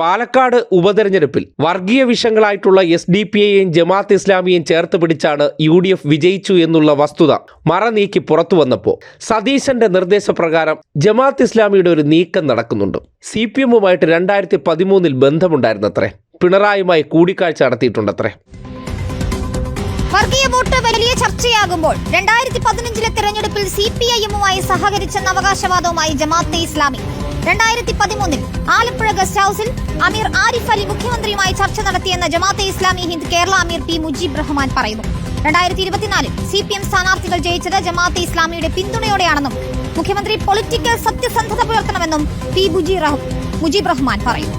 പാലക്കാട് ഉപതെരഞ്ഞെടുപ്പിൽ വർഗീയ വിഷയങ്ങളായിട്ടുള്ള S D P ഐയും ജമാഅത്ത് ഇസ്ലാമിയെയും ചേർത്ത് പിടിച്ചാണ് യു ഡി എഫ് വിജയിച്ചു എന്നുള്ള വസ്തുത മറ നീക്കി പുറത്തു വന്നപ്പോൾ സതീശന്റെ നിർദ്ദേശപ്രകാരം ജമാഅത്ത് ഇസ്ലാമിയുടെ ഒരു നീക്കം നടക്കുന്നുണ്ട്. സി പി എമ്മുമായിട്ട് രണ്ടായിരത്തി പതിമൂന്നിൽ ബന്ധമുണ്ടായിരുന്നത്രേ. പിണറായിയുമായി കൂടിക്കാഴ്ച നടത്തിയിട്ടുണ്ടത്രേ. വർഗീയ വോട്ട് വലിയ ചർച്ചയാകുമ്പോൾ രണ്ടായിരത്തി പതിനഞ്ചിലെ തെരഞ്ഞെടുപ്പിൽ സി പി ഐ എമ്മുമായി സഹകരിച്ചെന്ന അവകാശവാദവുമായി ജമാഅത്തെ ഇസ്ലാമി. രണ്ടായിരത്തി പതിമൂന്നിൽ ആലപ്പുഴ ഗസ്റ്റ് ഹൌസിൽ അമീർ ആരിഫ് അലി മുഖ്യമന്ത്രിയുമായി ചർച്ച നടത്തിയെന്ന് ജമാഅത്തെ ഇസ്ലാമി ഹിന്ദ് കേരള അമീർ പി മുജീബ് റഹ്മാൻ പറയുന്നു. രണ്ടായിരത്തി ഇരുപത്തിനാലിൽ സി പി എം സ്ഥാനാർത്ഥികൾ ജയിച്ചത് ജമാഅത്തെ ഇസ്ലാമിയുടെ പിന്തുണയോടെയാണെന്നും മുഖ്യമന്ത്രി പൊളിറ്റിക്കൽ സത്യസന്ധത പുലർത്തണമെന്നും പി മുജീബ് റഹ്- മുജീബ് റഹ്മാൻ പറയുന്നു.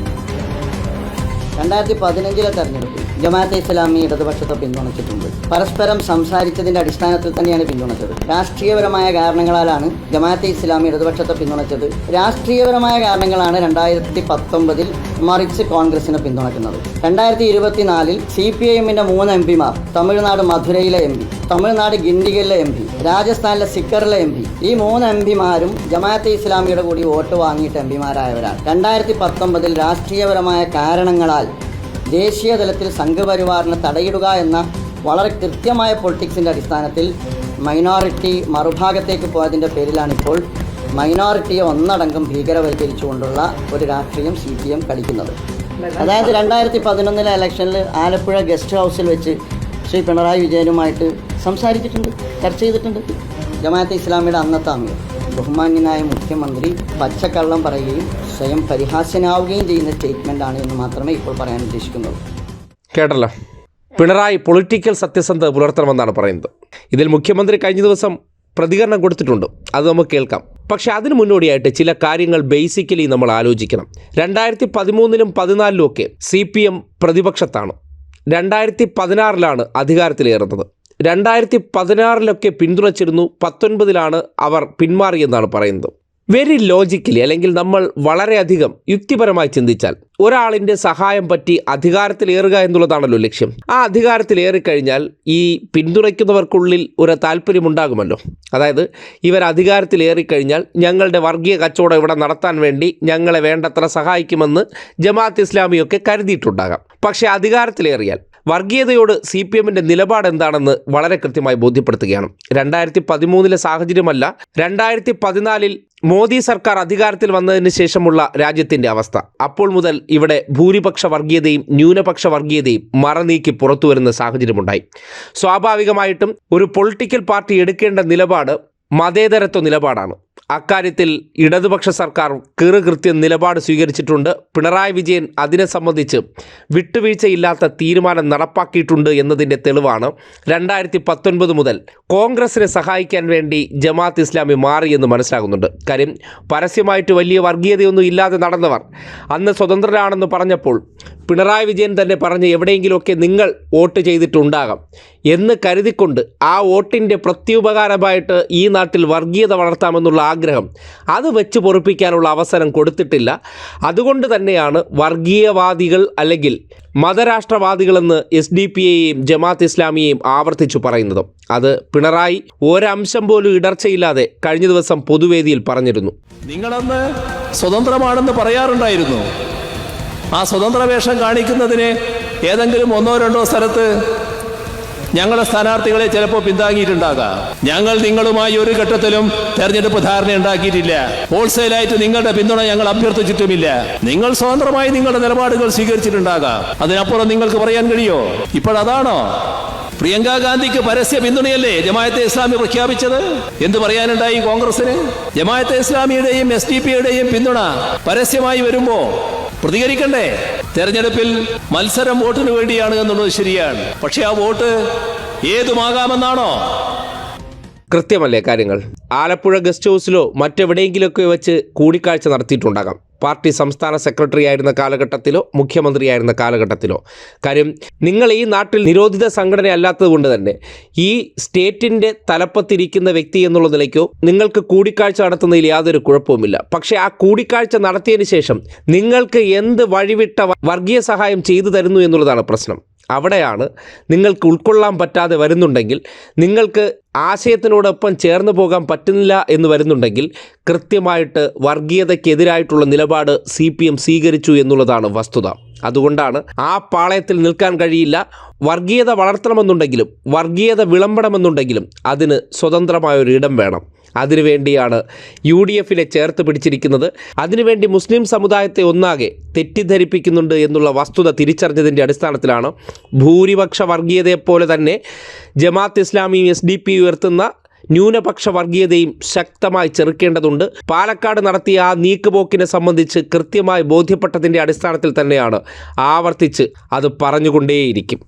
രണ്ടായിരത്തി പതിനഞ്ചിലെ തെരഞ്ഞെടുപ്പിൽ ജമാഅത്തെ ഇസ്ലാമി ഇടതുപക്ഷത്തെ പിന്തുണച്ചിട്ടുണ്ട്. പരസ്പരം സംസാരിച്ചതിന്റെ അടിസ്ഥാനത്തിൽ തന്നെയാണ് പിന്തുണച്ചത്. രാഷ്ട്രീയപരമായ കാരണങ്ങളാലാണ് ജമാഅത്തെ ഇസ്ലാമി ഇടതുപക്ഷത്തെ പിന്തുണച്ചത്. രാഷ്ട്രീയപരമായ കാരണങ്ങളാണ് രണ്ടായിരത്തി പത്തൊമ്പതിൽ മറിച്ച് കോൺഗ്രസിനെ പിന്തുണയ്ക്കുന്നത് രണ്ടായിരത്തി ഇരുപത്തിനാലിൽ സി പി എമ്മിന്റെ മൂന്ന് എം പിമാർ തമിഴ്നാട് മധുരയിലെ എം പി തമിഴ്നാട് ഗിണ്ടിഗലിലെ എം പി രാജസ്ഥാനിലെ സിക്കറിലെ എം പി ഈ മൂന്ന് എം പിമാരും ജമാഅത്തെ ഇസ്ലാമിയുടെ കൂടി വോട്ട് വാങ്ങിയിട്ട് എം പിമാരായവരാണ്. രണ്ടായിരത്തി പത്തൊമ്പതിൽ രാഷ്ട്രീയപരമായ കാരണങ്ങളാൽ ദേശീയ തലത്തിൽ സംഘപരിവാറിനെ തടയിടുക എന്ന വളരെ കൃത്യമായ പൊളിറ്റിക്സിന്റെ അടിസ്ഥാനത്തിൽ മൈനോറിറ്റി മറുഭാഗത്തേക്ക് പോയതിന്റെ പേരിലാണിപ്പോൾ മൈനോറിറ്റിയെ ഒന്നടങ്കം ഭീകരവൽക്കരിച്ചുകൊണ്ടുള്ള ഒരു രാഷ്ട്രീയം സി പി എം കളിക്കുന്നത്. അതായത് രണ്ടായിരത്തി പതിനൊന്നിലെ ഇലക്ഷനിൽ ആലപ്പുഴ ഗസ്റ്റ് ഹൗസിൽ വെച്ച് ശ്രീ പിണറായി വിജയനുമായിട്ട് സംസാരിച്ചിട്ടുണ്ട് ചർച്ച ചെയ്തിട്ടുണ്ട്. ജമാഅത്തെ ഇസ്ലാമിയുടെ അന്നത്തെ അമീർ ബഹുമാന്യനായ മുഖ്യമന്ത്രി പച്ചക്കള്ളം പറയുകയും സ്വയം പരിഹാസ്യനാവുകയും ചെയ്യുന്ന സ്റ്റേറ്റ്മെന്റ് ആണ് എന്ന് മാത്രമേ ഇപ്പോൾ പറയാൻ ഉദ്ദേശിക്കുന്നുള്ളൂ കേട്ടല്ലോ. പിണറായി പൊളിറ്റിക്കൽ സത്യസന്ധത പുലർത്തണമെന്നാണ് പറയുന്നത്. ഇതിൽ മുഖ്യമന്ത്രി കഴിഞ്ഞ ദിവസം പ്രതികരണം കൊടുത്തിട്ടുണ്ട്. അത് നമുക്ക് കേൾക്കാം. പക്ഷെ അതിന് മുന്നോടിയായിട്ട് ചില കാര്യങ്ങൾ ബേസിക്കലി നമ്മൾ ആലോചിക്കണം. രണ്ടായിരത്തി പതിമൂന്നിലും പതിനാലിലും ഒക്കെ സി പി എം പ്രതിപക്ഷത്താണ്. രണ്ടായിരത്തി പതിനാറിലാണ് അധികാരത്തിലേറുന്നത്. രണ്ടായിരത്തി പതിനാറിലൊക്കെ പിന്തുണച്ചിരുന്നു. പത്തൊൻപതിലാണ് അവർ പിന്മാറിയെന്നാണ് പറയുന്നത്. വെരി ലോജിക്കലി അല്ലെങ്കിൽ നമ്മൾ വളരെയധികം യുക്തിപരമായി ചിന്തിച്ചാൽ ഒരാളിന്റെ സഹായം പറ്റി അധികാരത്തിലേറുക എന്നുള്ളതാണല്ലോ ലക്ഷ്യം. ആ അധികാരത്തിലേറിക്കഴിഞ്ഞാൽ ഈ പിന്തുണയ്ക്കുന്നവർക്കുള്ളിൽ ഒരു താല്പര്യമുണ്ടാകുമല്ലോ അതായത് ഇവർ അധികാരത്തിലേറിക്കഴിഞ്ഞാൽ ഞങ്ങളുടെ വർഗീയ കച്ചവടം ഇവിടെ നടത്താൻ വേണ്ടി ഞങ്ങളെ വേണ്ടത്ര സഹായിക്കുമെന്ന് ജമാഅത്ത് ഇസ്ലാമിയൊക്കെ കരുതിയിട്ടുണ്ടാകാം. പക്ഷേ അധികാരത്തിലേറിയാൽ വർഗീയതയോട് സി പി എമ്മിന്റെ നിലപാട് എന്താണെന്ന് വളരെ കൃത്യമായി ബോധ്യപ്പെടുത്തുകയാണ്. രണ്ടായിരത്തി പതിമൂന്നിലെ സാഹചര്യമല്ല രണ്ടായിരത്തി പതിനാലിൽ മോദി സർക്കാർ അധികാരത്തിൽ വന്നതിന് ശേഷമുള്ള രാജ്യത്തിന്റെ അവസ്ഥ. അപ്പോൾ മുതൽ ഇവിടെ ഭൂരിപക്ഷ വർഗീയതയും ന്യൂനപക്ഷ വർഗീയതയും മറനീക്കി പുറത്തു വരുന്ന സാഹചര്യമുണ്ടായി. സ്വാഭാവികമായിട്ടും ഒരു പൊളിറ്റിക്കൽ പാർട്ടി എടുക്കേണ്ട നിലപാട് മതേതരത്വ നിലപാടാണ്. അക്കാര്യത്തിൽ ഇടതുപക്ഷ സർക്കാർ കീറുകൃത്യം നിലപാട് സ്വീകരിച്ചിട്ടുണ്ട്. പിണറായി വിജയൻ അതിനെ സംബന്ധിച്ച് വിട്ടുവീഴ്ചയില്ലാത്ത തീരുമാനം നടപ്പാക്കിയിട്ടുണ്ട് എന്നതിന്റെ തെളിവാണ്. രണ്ടായിരത്തി പത്തൊൻപത് മുതൽ കോൺഗ്രസിനെ സഹായിക്കാൻ വേണ്ടി ജമാഅത്ത് ഇസ്ലാമി മാറിയെന്ന് മനസ്സിലാകുന്നുണ്ട്. കാര്യം പരസ്യമായിട്ട് വലിയ വർഗീയതയൊന്നും ഇല്ലാതെ നടന്നവർ അന്ന് സ്വതന്ത്രരാണെന്ന് പറഞ്ഞപ്പോൾ പിണറായി വിജയൻ തന്നെ പറഞ്ഞ് എവിടെയെങ്കിലുമൊക്കെ നിങ്ങൾ വോട്ട് ചെയ്തിട്ടുണ്ടാകാം എന്ന് കരുതിക്കൊണ്ട് ആ വോട്ടിന്റെ പ്രത്യുപകാരമായിട്ട് ഈ നാട്ടിൽ വർഗീയത വളർത്താമെന്നുള്ള ആഗ്രഹം. അത് വെച്ച് പൊറുപ്പിക്കാനുള്ള അവസരം കൊടുത്തിട്ടില്ല. അതുകൊണ്ട് തന്നെയാണ് വർഗീയവാദികൾ അല്ലെങ്കിൽ മതരാഷ്ട്രവാദികളെന്ന് എസ് ഡി പി എയും ജമാഅത്ത് ഇസ്ലാമിയെയും ആവർത്തിച്ചു പറയുന്നത്. അത് പിണറായി ഒരംശം പോലും ഇടർച്ചയില്ലാതെ കഴിഞ്ഞ ദിവസം പൊതുവേദിയിൽ പറഞ്ഞിരുന്നു. നിങ്ങളന്ന് സ്വതന്ത്രമാണെന്ന് പറയാറുണ്ടായിരുന്നു. ആ സ്വതന്ത്ര വേഷം കാണിക്കുന്നതിന് ഏതെങ്കിലും ഒന്നോ രണ്ടോ സ്ഥലത്ത് ഞങ്ങളുടെ സ്ഥാനാർത്ഥികളെ ചിലപ്പോൾ പിന്താങ്ങിയിട്ടുണ്ടാകാം. ഞങ്ങൾ നിങ്ങളുമായി ഒരു ഘട്ടത്തിലും തെരഞ്ഞെടുപ്പ് ധാരണ ഉണ്ടാക്കിയിട്ടില്ല. ഹോൾസെയിലായിട്ട് നിങ്ങളുടെ പിന്തുണ ഞങ്ങൾ അഭ്യർത്ഥിച്ചിട്ടുമില്ല. നിങ്ങൾ സ്വതന്ത്രമായി നിങ്ങളുടെ നിലപാടുകൾ സ്വീകരിച്ചിട്ടുണ്ടാകാം. അതിനപ്പുറം നിങ്ങൾക്ക് പറയാൻ കഴിയോ? ഇപ്പോഴതാണോ? പ്രിയങ്ക ഗാന്ധിക്ക് പരസ്യ പിന്തുണയല്ലേ ജമായത്തെ ഇസ്ലാമി പ്രഖ്യാപിച്ചത്? എന്ത് പറയാനുണ്ടായി കോൺഗ്രസിന് ജമായത്തെ ഇസ്ലാമിയുടെയും എസ് ഡി പിയുടെയും പിന്തുണ പരസ്യമായി വരുമ്പോ പ്രതികരിക്കണ്ടേ? തെരഞ്ഞെടുപ്പിൽ മത്സരം വോട്ടിന് വേണ്ടിയാണ് എന്നുള്ളത് ശരിയാണ്. പക്ഷെ ആ വോട്ട് ഏതുമാകാമെന്നാണോ? കൃത്യമല്ലേ കാര്യങ്ങൾ? ആലപ്പുഴ ഗസ്റ്റ് ഹൗസിലോ മറ്റെവിടെയെങ്കിലുമൊക്കെ വെച്ച് കൂടിക്കാഴ്ച നടത്തിയിട്ടുണ്ടാകാം. പാർട്ടി സംസ്ഥാന സെക്രട്ടറി ആയിരുന്ന കാലഘട്ടത്തിലോ മുഖ്യമന്ത്രിയായിരുന്ന കാലഘട്ടത്തിലോ. കാര്യം നിങ്ങൾ ഈ നാട്ടിൽ നിരോധിത സംഘടന അല്ലാത്തത് കൊണ്ട് തന്നെ ഈ സ്റ്റേറ്റിന്റെ തലപ്പത്തിരിക്കുന്ന വ്യക്തി എന്നുള്ള നിലയ്ക്കോ നിങ്ങൾക്ക് കൂടിക്കാഴ്ച നടത്തുന്നതിൽ യാതൊരു കുഴപ്പവുമില്ല. പക്ഷേ ആ കൂടിക്കാഴ്ച നടത്തിയതിന് ശേഷം നിങ്ങൾക്ക് എന്ത് വഴിവിട്ട വർഗീയ സഹായം ചെയ്തു തരുന്നു എന്നുള്ളതാണ് പ്രശ്നം. അവിടെയാണ് നിങ്ങൾക്ക് ഉൾക്കൊള്ളാൻ പറ്റാതെ വരുന്നുണ്ടെങ്കിൽ നിങ്ങൾക്ക് ആശയത്തിനോടൊപ്പം ചേർന്ന് പോകാൻ പറ്റുന്നില്ല എന്ന് വരുന്നുണ്ടെങ്കിൽ കൃത്യമായിട്ട് വർഗീയതയ്ക്കെതിരായിട്ടുള്ള നിലപാട് സി സ്വീകരിച്ചു എന്നുള്ളതാണ് വസ്തുത. അതുകൊണ്ടാണ് ആ പാളയത്തിൽ നിൽക്കാൻ കഴിയില്ല വർഗീയത വളർത്തണമെന്നുണ്ടെങ്കിലും വർഗീയത വിളമ്പണമെന്നുണ്ടെങ്കിലും അതിന് സ്വതന്ത്രമായൊരു ഇടം വേണം. അതിനുവേണ്ടിയാണ് യു ഡി എഫിനെ ചേർത്ത് പിടിച്ചിരിക്കുന്നത്. അതിനുവേണ്ടി മുസ്ലിം സമുദായത്തെ ഒന്നാകെ തെറ്റിദ്ധരിപ്പിക്കുന്നുണ്ട് എന്നുള്ള വസ്തുത തിരിച്ചറിഞ്ഞതിന്റെ അടിസ്ഥാനത്തിലാണ് ഭൂരിപക്ഷ വർഗീയതയെപ്പോലെ തന്നെ Jamaat Islami S D P ഉയർത്തുന്ന ന്യൂനപക്ഷ വർഗീയതയും ശക്തമായി ചെറുക്കേണ്ടതുണ്ട്. പാലക്കാട് നടത്തിയ ആ നീക്കുപോക്കിനെ സംബന്ധിച്ച് കൃത്യമായി ബോധ്യപ്പെട്ടതിന്റെ അടിസ്ഥാനത്തിൽ തന്നെയാണ് ആവർത്തിച്ച് അത് പറഞ്ഞുകൊണ്ടേയിരിക്കും.